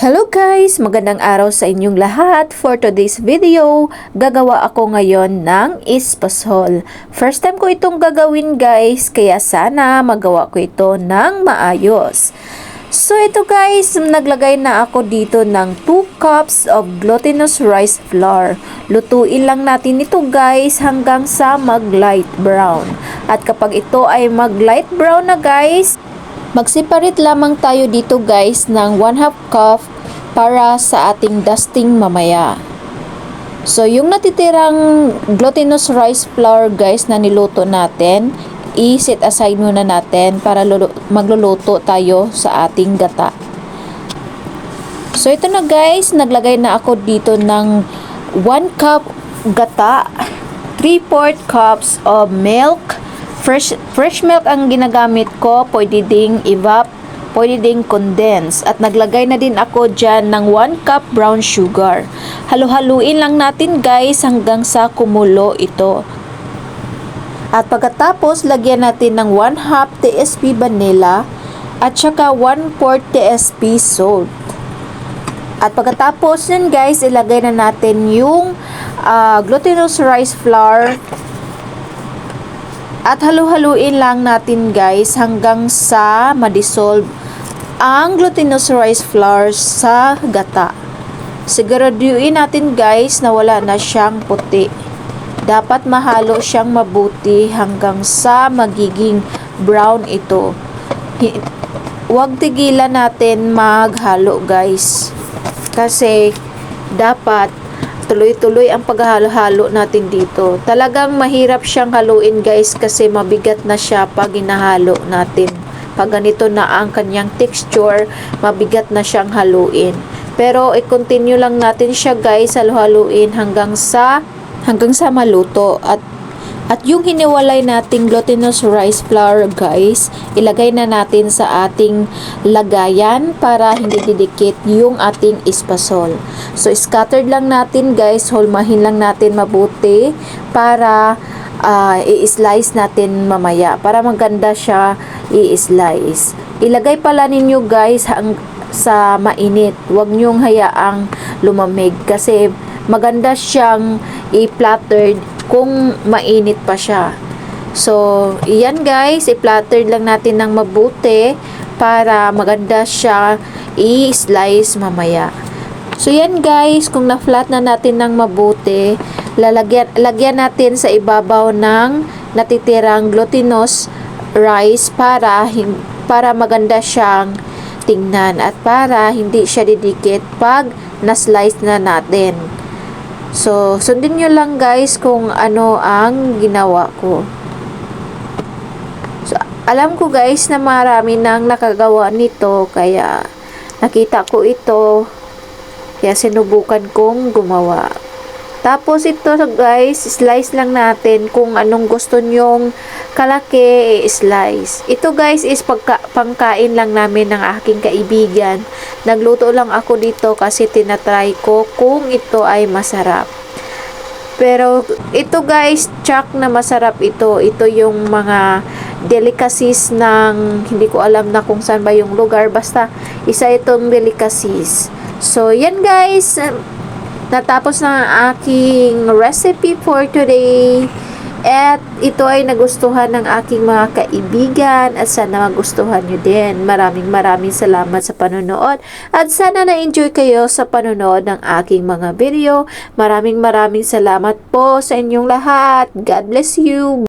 Hello guys! Magandang araw sa inyong lahat. For today's video, gagawa ako ngayon ng ispasol. First time ko itong gagawin guys, kaya sana magawa ko ito ng maayos. So ito guys, naglagay na ako dito ng 2 cups of glutinous rice flour. Lutuin lang natin ito guys hanggang sa mag light brown. At kapag ito ay mag light brown na guys, Mag-separate lamang tayo dito guys ng 1 half cup para sa ating dusting mamaya. So yung natitirang glutinous rice flour guys na niluto natin, i-set aside muna natin para lulu- magluluto tayo sa ating gata. So ito na guys, naglagay na ako dito ng 1 cup gata, 3/4 cups of milk, fresh fresh milk ang ginagamit ko, pwede ding evap, pwede ding condense. At naglagay na din ako dyan ng 1 cup brown sugar. Halu-haluin lang natin guys hanggang sa kumulo ito. At pagkatapos, lagyan natin ng 1 half TSP vanilla at saka 1 4 TSP salt. At pagkatapos yan guys, ilagay na natin yung ah, glutinous rice flour at halu-haluin lang natin guys hanggang sa madissolve ang glutinous rice flour sa gata. Siguraduhin natin guys na wala na siyang puti. Dapat mahalo siyang mabuti hanggang sa magiging brown ito. Huwag tigilan natin maghalo guys. Kasi dapat tuloy-tuloy ang paghalo-halo natin dito. Talagang mahirap siyang haluin guys kasi mabigat na siya pag inahalo natin. Pag ganito na ang kanyang texture, mabigat na siyang haluin. Pero i-continue lang natin siya guys, halo-haluin hanggang sa hanggang sa maluto at at yung hiniwalay nating glutinous rice flour guys, ilagay na natin sa ating lagayan para hindi didikit yung ating ispasol. So scattered lang natin guys, holmahin lang natin mabuti para ah, i-slice natin mamaya para maganda siya i-slice. Ilagay pala ninyo guys hang, sa mainit. Huwag nyong hayaang lumamig kasi maganda siyang i-plattered kung mainit pa siya. So, iyan guys, i-plattered lang natin ng mabuti para maganda siya i-slice mamaya. So, yan guys, kung na-flat na natin ng mabuti, lalagyan, lagyan natin sa ibabaw ng natitirang glutinous rice para, para maganda siyang tingnan at para hindi siya didikit pag na-slice na natin. So, sundin nyo lang guys kung ano ang ginawa ko. So, alam ko guys na marami nang nakagawa nito kaya nakita ko ito kaya sinubukan kong gumawa. Tapos ito guys, slice lang natin kung anong gusto nyong kalaki, i-slice. Ito guys is pagka, pangkain lang namin ng aking kaibigan. Nagluto lang ako dito kasi tinatry ko kung ito ay masarap. Pero ito guys, check na masarap ito. Ito yung mga delicacies ng hindi ko alam na kung saan ba yung lugar. Basta isa itong delicacies. So yan guys, natapos na ang aking recipe for today. At ito ay nagustuhan ng aking mga kaibigan at sana magustuhan nyo din. Maraming maraming salamat sa panonood at sana na-enjoy kayo sa panonood ng aking mga video. Maraming maraming salamat po sa inyong lahat. God bless you.